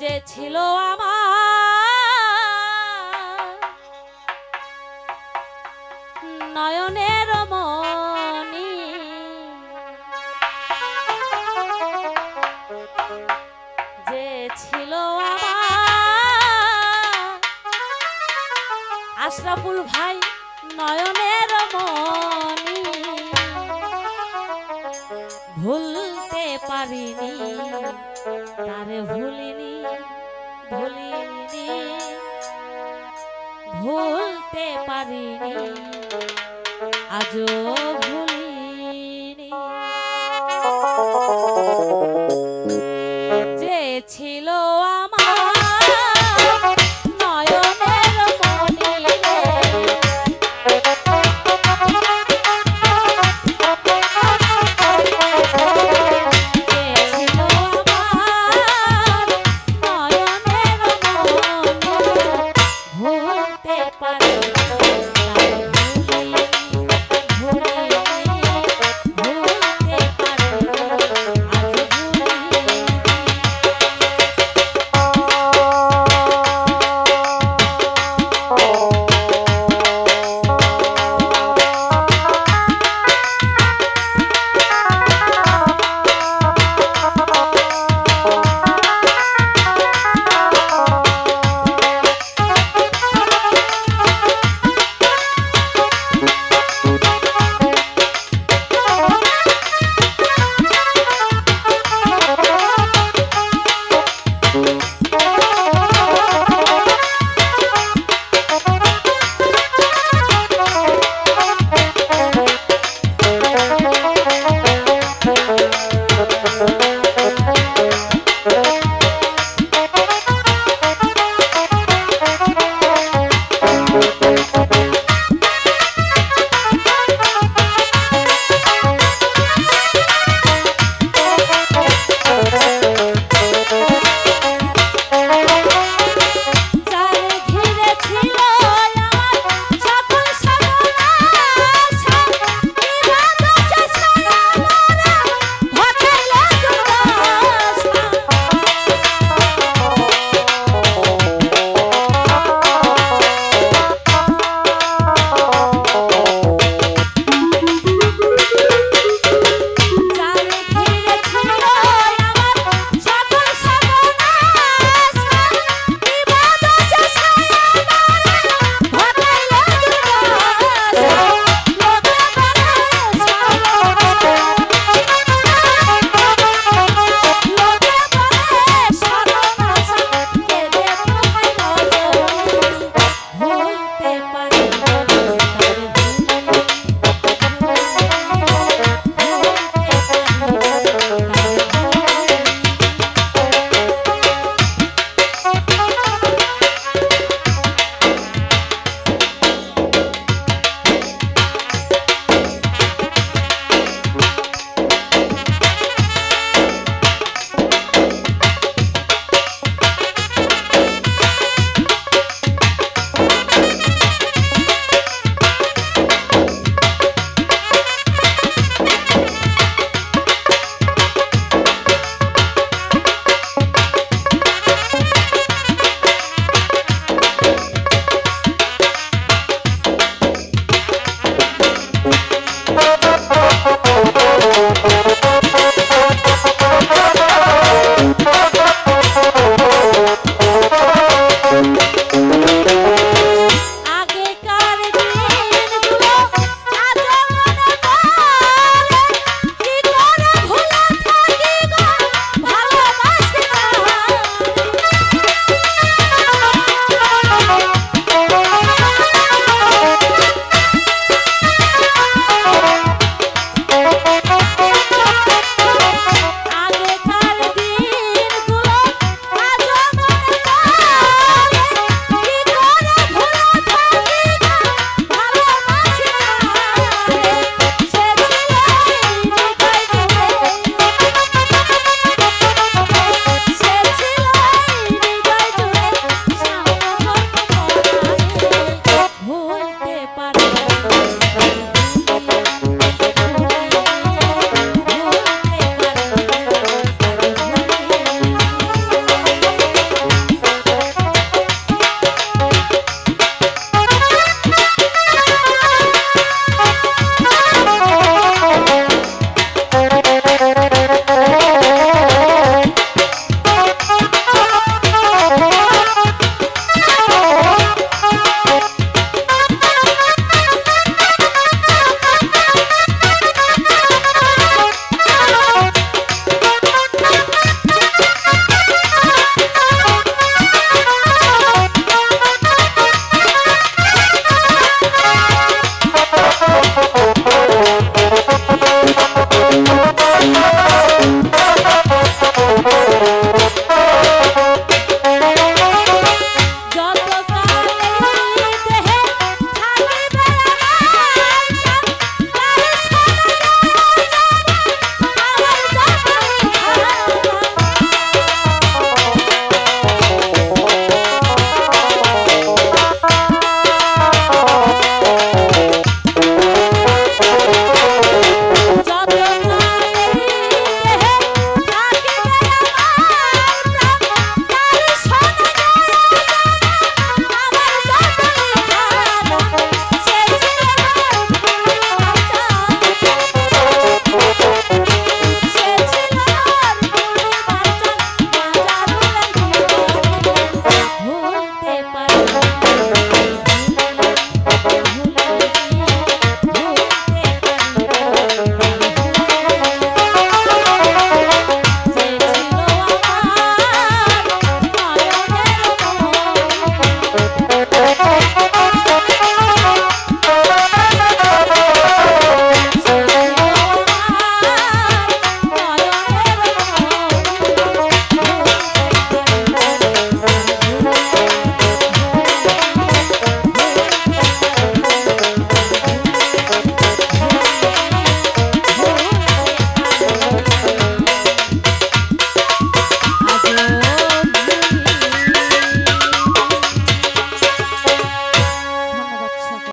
যে ছিল আমার নয়নের মনি যে ছিল আমার আশরাফুল ভাই নয়নের মনি ভুলিনি তারে ভুলিনি ভুলিনি ভুলতে পারিনি আজও ভুলিনি।